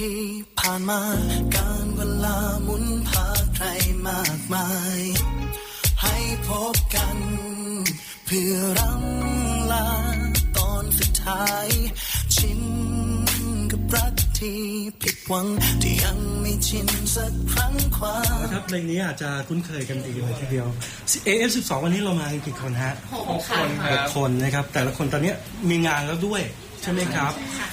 ที่ผ่านมา การเวลาหมุนพาใครมากมาย ให้พบกัน เพื่อรำลาตอนสุดท้าย ชินกับรักที่ผิดหวังที่ยังไม่ชินสักครั้งความครับเพลงนี้อาจจะคุ้นเคยกันดีเลยทีเดียว AF12 วันนี้เรามากันกี่คนฮะหกคนคหรักบคนนะครับ แต่ละคนตอนนี้มีงานแล้วด้วย ใช่ไหมครับ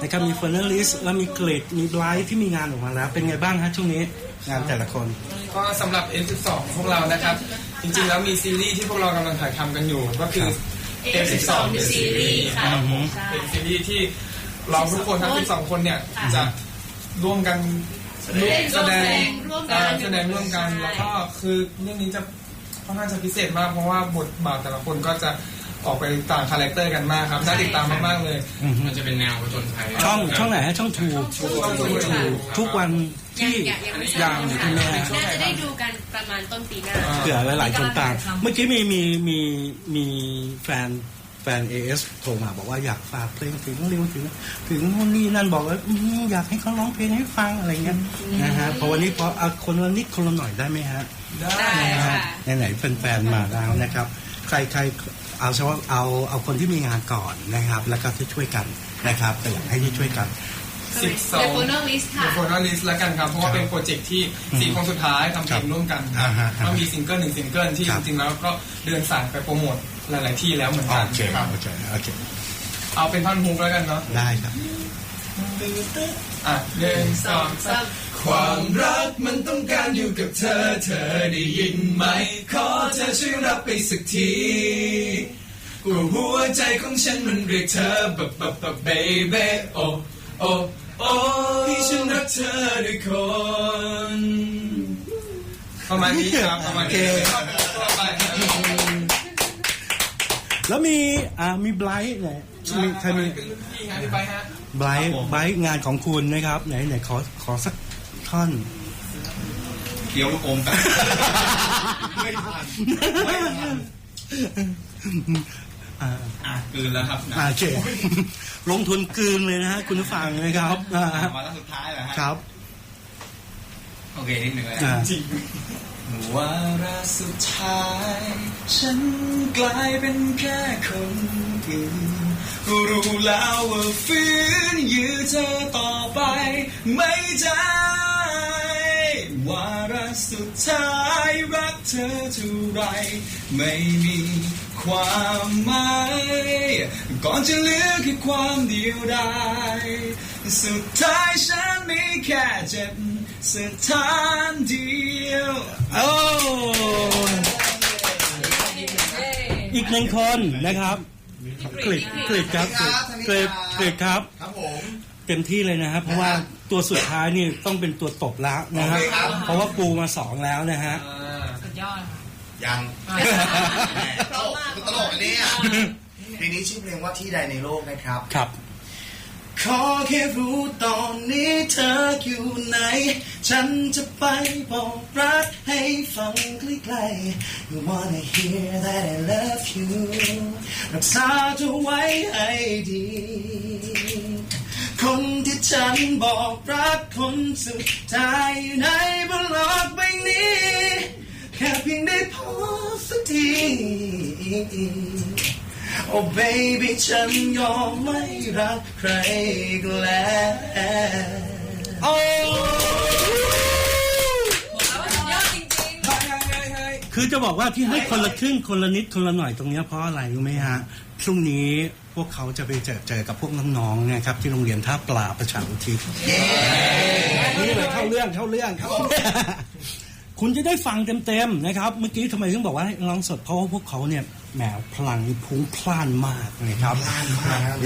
นะครับมีเฟอร์เนอร์ลิสแล้วมีเกรดมีไบรท์ที่มีงานออกมาแล้ว เป็นไงบ้างฮะช่วงนี้งานแต่ละคน ก็สำหรับ F12 ของพวกเรานะครับ จริงๆแล้วมีซีรีส์ที่พวกเรากำลังถ่ายทำกันอยู่ ก็คือ F12 The Series ครับผมเป็นซีรีส์ที่เราทุกคนทั้ง12คนเนี่ยจะร่วมกันร่วมแสดงร่วมแสดงร่วมกันอ่าแสดงร่วมกันแล้วก็คือเรื่องนี้จะค่อนข้างจะพิเศษมากเพราะว่าบทบาทแต่ละคนก็จะ ออกไปต่างคาแรคเตอร์กันมากครับน่าติดตามมากๆเลยมันจะเป็นแนวผจญภัยช่องช่องไหนฮะช่องทูต้องดูดูทุกวันที่ ยังยังไม่ทยัรางบอยู่ที่แม่ น่าจะได้ดูกันประมาณต้นปีหน้า เผื่อหลายๆคนตามเมื่อกี้มีมีมีมีแฟนแฟน AS โทรมาบอกว่าอยากฝากเพลงถึงเร็วถึง ถึงนู่นนี่นั่นบอกว่าอืมอยากให้เขาร้องเพลงให้ฟังอะไรเงี้ยนะฮะเพราะวันนี้พอเอาคนละนิดคนละหน่อยได้ไหมฮะ ได้ได้นะค่ะฮะไหนๆแฟนๆมาแล้วนะครับ ใครใคร เอาเฉพาะเอาเอาคนที่มีงานก่อนนะครับ แล้วก็ที่ช่วยกันนะครับแต่อยากให้ที่ช่วยกันสิบสอง The Final List ค่ะโฟนอลิสแล้วกันครับ เพราะว่าเป็นโปรเจกต์ที่สี่คนสุดท้ายทำเพลงร่วมกันอ่าฮะก็มีซิงเกิลหนึ่งซิงเกิลที่ครัจบริงๆแล้วก็เดินสายไปโปรโมทหลาย ๆ ที่แล้วเหมือนกันโอเคครับโอเคโอเคเอาเป็นท่อนฮุกแล้วกันเนาะได้ครับ อะหนึ่งสองสามความรักมันต้องการอยู่กับเธอ เธอได้ยินไหม ขอเธอช่วยรับไปสักทีกูหัวใจของฉันมันเรียกเธอแบบแบบแบบเบเบโอโอโอ้ที่ฉันรักเธอด้วยคนประมาณนี้ครับประมาณนี้โอเคท่อนฮุกทั่วไปครับแล้วมีอ่ามีไบรท์ไหนมีใครมีเป็นรุ่นพี่งานที่ไปฮะ ไบรท์ไบรท์งานของคุณนะครับ ไหนไหนขอขอสักท่อนเคี้ยวลูกอมกันไม่ทันไม่ทันอ่าอะกลืนแล้วครับนะอ่าโอเคลงทุนกลืนเลยนะฮะคุณผู้ฟังนะครับอ่ามาแล้วสุดท้ายแล้วฮะครับ โอเคนิดหนึ่งเลยอ่า วาระสุดท้าย ฉันกลายเป็นแค่คนอื่นรู้แล้วว่าฝืนยื้อเธอต่อไป ไม่ได้วาระสุดท้ายรักเธอเท่าไรไม่มี ความหมายก่อนจะเหลือแค่ความเดียวดายสุดท้ายฉันมีแค่เจ็บสถานเดียวโอ้อีกหนึ่งคนนะครับกริดกริดครับกริดกริดครับ ครับผมเต็มที่เลยนะครับเพราะว่าตัวสุดท้ายนี่ต้องเป็นตัวตบแล้วนะครับโอเคครับเพราะว่าปูมาสองแล้วนะฮะสุดยอดค่ะ ยังเพราะมากตลกอันนี้อะเพลงนี้ชื่อเพลงว่าที่ใดในโลกนะครับครับ ขอแค่รู้ตอนนี้เธออยู่ไหน ฉันจะไปบอกรักให้ฟังใกล้ๆ You wanna hear that I love you รักษาเธอไว้ให้ดีคนที่ฉันบอกรักคนสุดท้ายอยู่ในบน โอ้ baby ฉันยอมไม่รักใครอีกแล้วโอ้บอกแล้วว่าสุดยอดจริงคือจะบอกว่าที่ให้คนละครึ่งคนละนิดคนละหน่อยตรงเนี้ยเพราะอะไรรู้ไหมฮะพรุ่งนี้พวกเขาจะไปเจอเจอกับพวกน้องๆนะครับ ที่โรงเรียนท่าปลาประชาอุทิศนี่เลยเข้าเรื่องเข้าเรื่องครับคุณจะได้ฟังเต็มๆนะครับ เมื่อกี้ทำไมถึงบอกว่าให้ร้องสดเพราะว่าพวกเขาเนี่ย แหมพลังพลุ้งพล่านมากนะครับ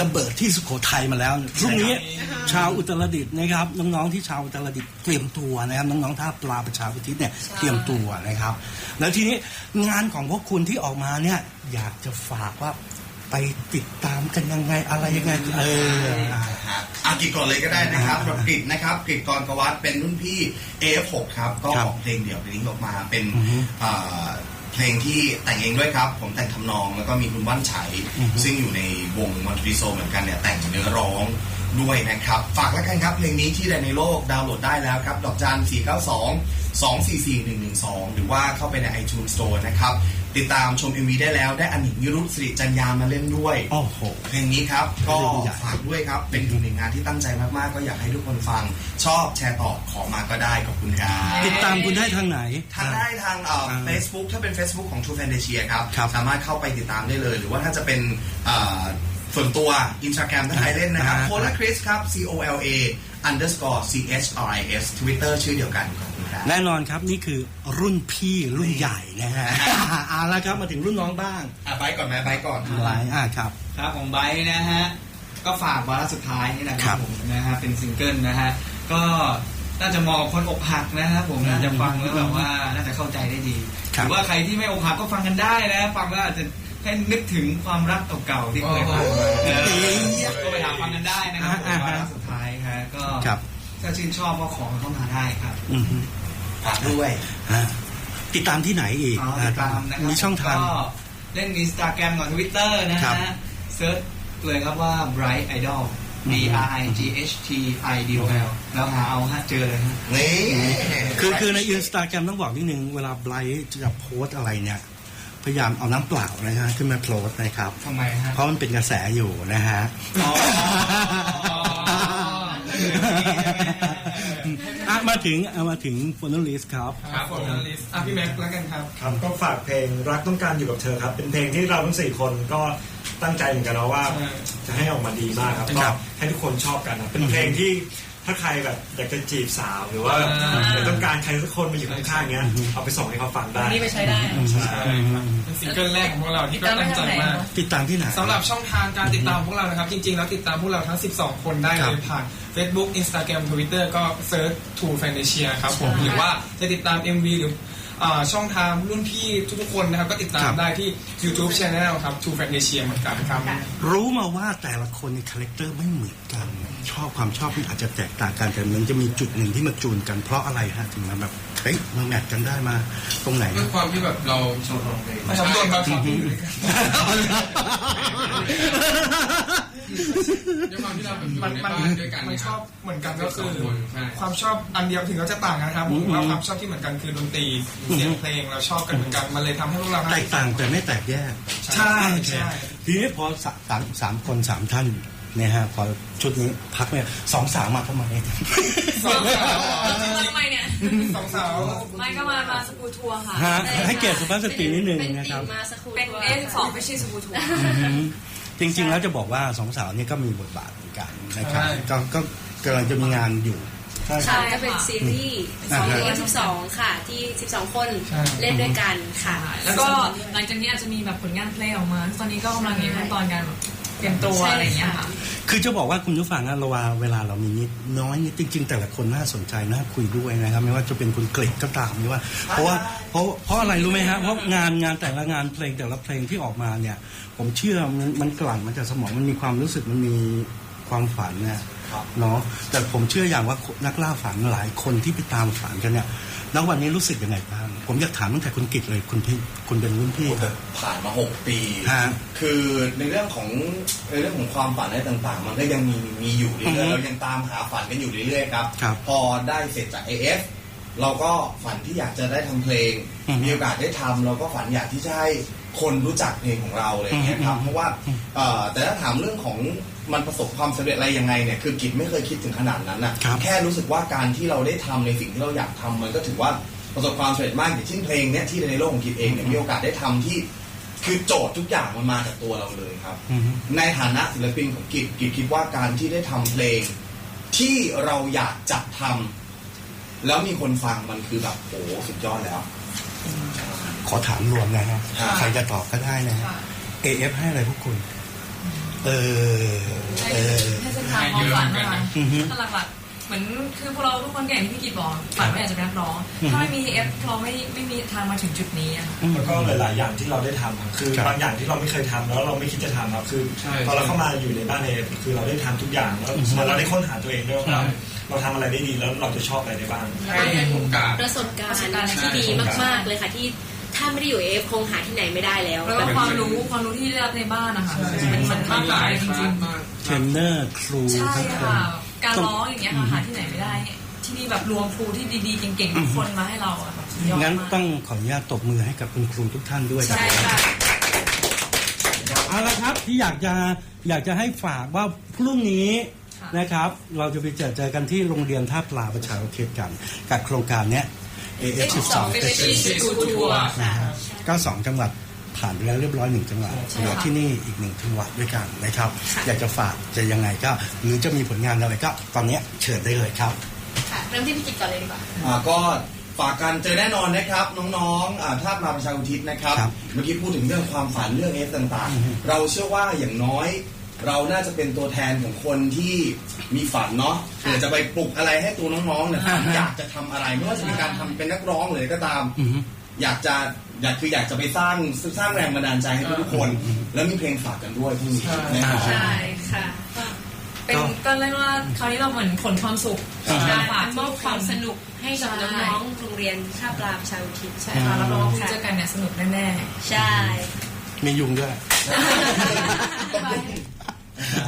ระเบิดที่สุโขทัยมาแล้วพรุ่งนี้ชาวอุตรดิตถ์นะครับ น้องๆที่ชาวอุตรดิตถ์เตรียมตัวนะครับน้องๆท่าปลาประชาอุทิศเนี่ยเตรียมตัวนะครับ แล้วทีนี้งานของพวกคุณที่ออกมาเนี่ยอยากจะฝากว่าไปติดตามกันยังไงอะไรยังไงเอออะครับอากิจก่อนเลยก็ได้นะครับสำหรับกริดนะครับกริดกรกวัฒน์เป็นรุ่นพี่ AF6 ครับก็ครับออกเพลงเดี่ยวเพลงนี้ออกมาเป็นอือฮึอ่า เพลงที่แต่งเองด้วยครับ ผมแต่งทำนองแล้วก็มีคุณว่านไฉอือฮึซึ่งอยู่ในวงมอนทริโซเหมือนกันเนี่ยแต่งเนื้อร้องด้วยนะครับ ฝากแล้วกันครับเพลงนี้ที่ใดในโลกดาวน์โหลดได้แล้วครับ ดอกจัน492 244 112 หรือว่าเข้าไปใน iTunes Store นะครับ ติดตามชม MV ได้แล้วได้อนิกนิรุตสิริจัญญามาเล่นด้วยโอ้โหเพลงนี้ครับ ก็เพลงใหญ่ฝากด้วยครับ เป็นอีกหนึ่งงานที่ตั้งใจมากๆ ก็อยากให้ทุกคนฟัง ชอบแชร์ต่อขอมาก็ได้ขอบคุณครับติดตามคุณได้ทางไหน ทางได้ทางเอ่ออ่า Facebook ถ้าเป็น Facebook ของ True Fan Asia ครับครับ สามารถเข้าไปติดตามได้เลย หรือว่าถ้าจะเป็นเอ่อส่วนตัว Instagram ถ้าใครเล่นนะครับอ่าโคลาคริสครับ C O L A underscore C H R I S Twitter ชื่อเดียวกันขอบคุณครับแน่นอนครับนี่คือรุ่นพี่รุ่นใหญ่นะฮะเอาละครับมาถึงรุ่นน้องบ้างอะไปก่อนไหมไปก่อนอะไรอ่าครับ ครับของไบร์ทนะฮะก็ฝากวาระสุดท้ายนี่นะคครัรับบผมนะฮะเป็นซิงเกิลนะฮะก็น่าจะเหมองคนอกหักนะครับผมน่าจะฟังแล้วแบบว่าน่าจะเข้าใจได้ดีครัหบรือว่าใครที่ไม่อกหักก็ฟังกันได้นะ ฟังแล้วอาจจะให้นึกถึงความรักเก่าๆที่เคยผ่านมาเออก็ไปหาฟังกันได้นะครับผมวาระสุดท้าย ฮะก็ครับถ้าชื่นชอบก็ขอเข้ามาได้ครับอือฮึฝากด้วยฮะติดตามที่ไหนอีกอ๋อติดตามนะครับมีช่องทางก็เล่นอินสตาแกรมกับทวิตเตอร์นะครัฮะบเซิร์ชเลยครับว่า Bright Idol B R I G H T I D O L แล้วหาเอาฮะเจอเลยฮะนี่คือคือในอินสตาแกรมต้องบอกนิดนึง เวลาไบรท์จะโพสต์อะไรเนี่ยพยายามเอาน้ำเปล่านะฮะขึ้นมาโพสต์นะครับทำไมฮะเพราะมันเป็นกระแสอยู่นะฮะ อ๋ออะมาถึงเอามาถึงฟอนลิสครับ ครับผมลิสอะพี่แม็กซ์แล้วกันครับ ครับก็ฝากเพลงรักต้องการอยู่กับเธอครับ เป็นเพลงที่เราทั้งสี่คนก็ตั้งใจเหมือนกันนะว่า ใช่ จะให้ออกมาดีมากครับคก็รับ ให้ทุกคนชอบกันครับเป็นเพลงที่ ถ้าใครแบบอยากจะจีบสาวหรือว่าอ่าอยากต้องการใครสักคนมาอยู่ข้างๆเงี้ยเอาไปส่งให้เขาฟังได้นี่ไปใช้ได้ใช่ใช่ครับเป็นซิงเกิลแรกของพวกเราที่ก็ตั้งใจมากติดตามที่ไหนสำหรับช่องทางการติดตามพวกเรานะครับ จริง ๆ แล้วติดตามพวกเราทั้ง 12 คนได้ครัเลบยผ่าน Facebook Instagram Twitter ก็เซิร์ช True f a n t a s i a ครับผมหรือว่าจะติดตาม MV หรืออ่า ช่องทางรุ่นพี่ทุกๆคนนะครับ ก็ติดตามได้ที่ YouTube Channel ครับ True f a n t a s i a เหมือนกันครับ รู้มาว่าแต่ละคนในคาแรคเตอร์ไม่เหมือนกัน ชอบความชอบมันอาจจะแตกต่างกันแต่มันจะมีจุดหนึ่งที่มาจูนกันเพราะอะไรฮะถึงมาแบบเฮ้ยมาแมทกันได้มาตรงไหนด้วยความที่แบบเราชมรมเพลงไม่ทำตัวครับครับ ด้วยความที่เราแบบอยู่มันในมันบ้านด้วยกันมันนะชคอรับบเหมือนกันก็คือใช่ความชอบอันเดียวถึงเราจะต่างกันนะครับผมว่าความชอบที่เหมือนกันคือดนตรีเสียงเพลงเราชอบกันเหมือนกันมันเลยทำให้พวกเราทั้งแตกต่างแต่ไม่แตกแยก ใช่ใช่ ทีนี้พอสามสามสามคนสามท่านเนี่ยฮะพอชุดนี้พักเนี่ยสองสาวมาทำไม สองสาว มาทำไมเนี่ย สองสาวไม่ก็มามาสกูทัวร์ค่ะฮะให้เกียรติสุภาพสตรีนิดนึงนะครับมาสกูเป็นทัวร์เอสองไม่ใช่สกูทัวร์ อือหือ จริง ๆ แล้วจะบอกว่าสองสาวนี่ก็มีบทบาทเหมือนกันนะครับก็ก็กำลังจะมีงานอยู่ค่ะก็เป็นซีรีส์อ่าสองฮะเอสิบสองค่ะ ที่สิบสองคนใช่เล่นด้วยกันค่ะ แล้วก็หลังจากนี้อาจจะมีแบบผลงานเพลงออกมา ตอนนี้ก็กำลังอยู่ในขั้นตอนการแบบเตรียมตัวอะไรอย่างเงี้ยค่ะคือจะบอกว่าคุณผู้ฟังนะเราว่าเวลาเรามีนิดน้อยนิดจริง ๆ แต่ละคนน่าสนใจน่าคุยด้วยนะครับ ไม่ว่าจะเป็นคุณกฤษก็ตามไม่ว่า เพราะว่าเพราะเพราะอะไรรู้ไหมฮะเพราะงานงานแต่ละงานเพลงแต่ละเพลงที่ออกมาเนี่ย ผมเชื่อมันมันกลั่นมาจากสมองมันมีความรู้สึกมันมีความฝันเนี่ยครับเนาะแต่ผมเชื่ออย่างว่านักล่าฝันหลายคนที่ไปตามฝันกันเนี่ยแล้ววันนี้รู้สึกยังไงบ้างผมอยากถามตั้งแต่คุณกิจเลยคุณพี่คุณเป็นรุ่นพี่โอ้แต่ผ่านมา6ปีฮะคือในเรื่องของในเรื่องของความฝันอะไรต่างๆ มันก็ยังมีมีอยู่เรื่อือฮึอยๆเรายังตามหาฝันกันอยู่เรื่อยๆครับครับพอได้เสร็จจาก AF เราก็ฝันที่อยากจะได้ทำเพลงอือฮึมีโอกาสได้ทำเราก็ฝันอยากที่จะให้ คนรู้จักเพลงของเราอะไรอย่างเงี้ยครับอือฮึเพราะว่าเอ่อแต่ถ้าถามเรื่องของมันประสบความสำเร็จอะไรยังไงเนี่ยคือกิจไม่เคยคิดถึงขนาดนั้นนะครับแค่รู้สึกว่าการที่เราได้ทำในสิ่งที่เราอยากทำมันก็ถือว่าประสบความสำเร็จมากอย่างเช่นเพลงเนี้ยที่ในโลกของกิจเองเนี่ยมีโอกาสได้ทำที่คือโจทย์ทุกอย่างมันมาจากตัวเราเลยครับอือฮึในฐานะศิลปินของกิจกิจคิดว่าการที่ได้ทำเพลง ที่เราอยากจะทำแล้วมีคนฟังมันคือแบบโอ้สุดยอดแล้ว ขอถามรวมนะฮะค่ะใครจะตอบก็ได้นะฮะ AF ให้อะไรพวกคุณ เออให้เออให้เส้นทางความฝันนะคะอือฮึถ้าหลักๆเหมือนคือพวกเราทุกคนก็อย่างที่พี่กิตบอกฝันว่าอยากจะเป็นนักร้องอือฮึถ้าไม่มีเอฟเราไม่ไม่มีทางมาถึงจุดนี้อะค่ะแล้วก็หลาย ๆ อย่างที่เราได้ทำครับคือครับบางอย่างที่เราไม่เคยทำแล้วเราไม่คิดจะทำครับคือใช่ตอนเราเข้ามาอยู่ในบ้านเอคือเราได้ทำทุกอย่างแล้วเหมือนเราได้ค้นหาตัวเองด้วยว่าเราทำอะไรได้ดีแล้วเราจะชอบอะไรได้บ้างให้โอกาสประสบการประสบการณ์ณ์ที่ดีมาก ๆ เลยค่ะที่ ถ้าไม่ได้อยู่เอฟคงหาที่ไหนไม่ได้แล้วแล้วก็ความรู้ความรู้ที่ได้รับในบ้านนะคะมันมันมากมายจริงมากเทรนเนอร์ครูๆใช่ทั้งคนค่ะการร้องอย่างเงี้ยค่ะหาที่ไหนไม่ได้ที่นี่แบบรวมครูที่ดีๆเก่งๆทุกคนมาให้เราอะค่ะสุดยอดงั้นมากต้องขออนุญาตตบมือให้กับคุณครูทุกท่านด้วยใช่ค่ะเอาละครับที่อยากจะอยากจะให้ฝากว่าพรุ่งนี้ค่ะนะครับ เราจะไปเจอเจอกันที่โรงเรียนท่าปลาประชาอุทิศกัน กับโครงการเนี้ย AF12 Freshie School Tour นะฮะก็สองจังหวัดผ่านไปแล้วเรียบร้อยหนึ่งจังหวัดเหลือที่นี่อีกหนึ่งจังหวัดด้วยกันนะครับ อยากจะฝากจะยังไงก็ หรือจะมีผลงานอะไรก็ ตอนเนี้ยเชิญได้เลยครับเริ่มที่พิจก่อนเลยดีกว่าอ่าก็ฝากกันเจอแน่นอนนะครับ น้องๆอ่าถ้ามาประชาอุทิศนะครับครับเมื่อกี้พูดถึงเรื่องความฝันเรื่องเอฟต่างๆ เราเชื่อว่าอย่างน้อย เราน่าจะเป็นตัวแทนของคนที่มีฝันเนาะเผื่อจะไปปลุกอะไรให้ตัวน้องๆเนี่ยอ่าฮะอยากจะทำอะไรไม่ว่าจะเป็นการทำเป็นนักร้องหรืออะไรก็ตามอือฮึอยากจะอยากคืออยากจะไปสร้างสร้างแรงบันดาลใจให้ทุกๆคน แล้วมีเพลงฝากกันด้วยพรุ่งนี้นะครับ ใช่ค่ะเป็นก็เรียกว่าคราวนี้เราเหมือนขนความสุขอ่ามาฝากมอบความสนุกให้กับใช่น้องๆโรงเรียนท่าปลาประชาอุทิศใช่ค่ะรับรองว่าคุณเจอกันเนี่ยสนุกแน่ใช่มียุงด้วยอ่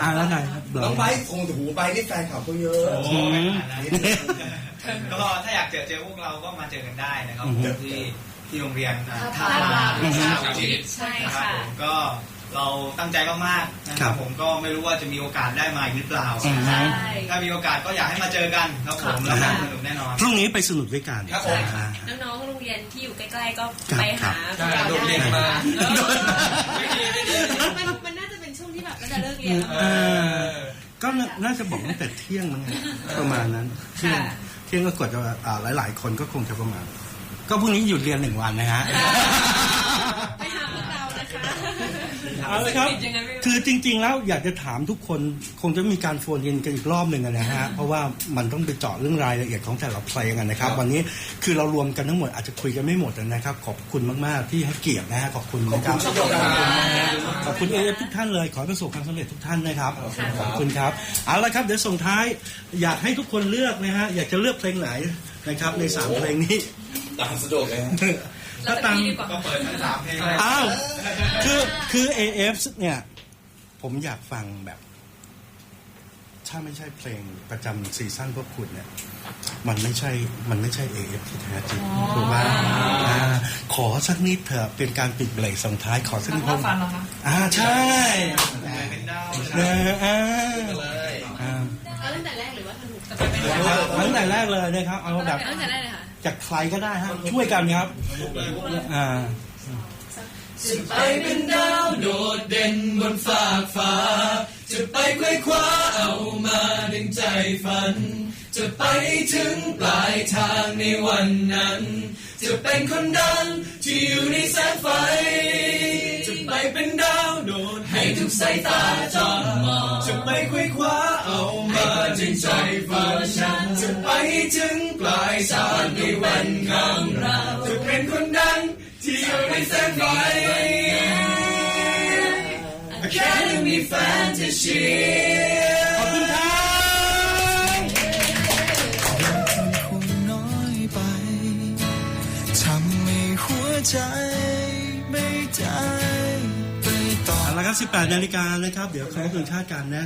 าแล้วไงครับเบลน้องไบร์ทคงจะหูไปนี่แฟนคลับเขาเยอะอืมก็ถ้าอยากเจอเจอพวกเราก็มาเจอกันได้นะครับอือฮึที่ที่โรงเรียนอ่าท่าท่าปปลาลาประชาชาอุวทิทิศศใช่นะครับค่ะผมก็เราตั้งใจมากๆนะคครัรับบผมก็ไม่รู้ว่าจะมีโอกาสได้มาอีกหรือเปล่าอืมใช่ถ้ามีโอกาสก็อยากให้มาเจอกันครับผมแล้วก็สนุกแน่นอนพรุ่งนี้ไปสนุกด้วยกันครับผมอ่าน้องๆโรงเรียนที่อยู่ใกล้ๆก็ครับไปหาใช่โดดเรียนมาไม่ดีไม่ดี เลิกเรียนแล้วเออก็น่าน่าจะบอกตั้งแต่เที่ยงมั้งประมาณนั้นเที่ยงค่ะเที่ยงก็กดจะอ่าหลาย ๆ คนก็คงจะประมาณ ก็พรุ่งนี้หยุดเรียนหนึ่งวันนะฮะไปหาพวกเรานะคะ เอาละครับยังไงไม่รู้คือจริง ๆ แล้วอยากจะถามทุกคนคงจะมีการโฟนอินกันอีกรอบหนึ่งอะนะฮะ เพราะว่ามันต้องไปเจาะเรื่องรายละเอียดของแต่ละเพลงอะนะครับ วันนี้คือเรารวมกันทั้งหมดอาจจะคุยกันไม่หมดนะครับ ขอบคุณมากๆที่ให้เกียรตินะฮะขอบคุณนะครับขอบคุณครับขอบคุณเอฟทุกท่านเลยขอให้ประสบความสำเร็จทุกท่านนะครับขอบคุณครับเอาละครับเดี๋ยวส่งท้าย อยากให้ทุกคนเลือกนะฮะอยากจะเลือกเพลงไหนนะครับในสามเพลงนี้ตามสะดวกเลย ฮะแล้วแต่พี่ดีกว่าก็เปิดทั้งสามเพลงเลยอ้าวคือคือ AF เนี่ย ผมอยากฟังแบบ ถ้าไม่ใช่เพลงประจำซีซั่นพวกคุณเนี่ย มันไม่ใช่มันไม่ใช่ AF ที่แท้จริงถูกไหมอ่าขอสักนิดเถอะเป็นการปิดเบรกส่งท้ายขอสักนิดน้องฟันเหรอคะอ่าใช่เป็นดาวเนอะอ่าอ่าเอาตั้งแต่แรกหรือว่าสนุกจะไปเป็นยังไงตั้งแต่แรกเลยนะครับเอาแบบเอาตั้งแต่แรกเลยค่ะ จากใครก็ได้ฮะช่วยกันครับ อ่าไปเป็นดาวโดดเด่นบนฟากฟ้า จะไปไขว้คว้าเอามาดึงใจฝัน จะไปถึงปลายทางในวันนั้น จะเป็นคนดังที่อยู่ในแสงไฟ จะไปเป็นดาวโดดให้ ทุกสายตาจ้องมองจะไปไขว้คว้าเอามาดึงใจฝันจะไปถึงปลายสารในวันของเราจะเป็นคนดังที่อยู่ในแสงไฟแค่ ครับ 18 นาฬิกานะครับ เดี๋ยวเขารพธงชาติกันนะ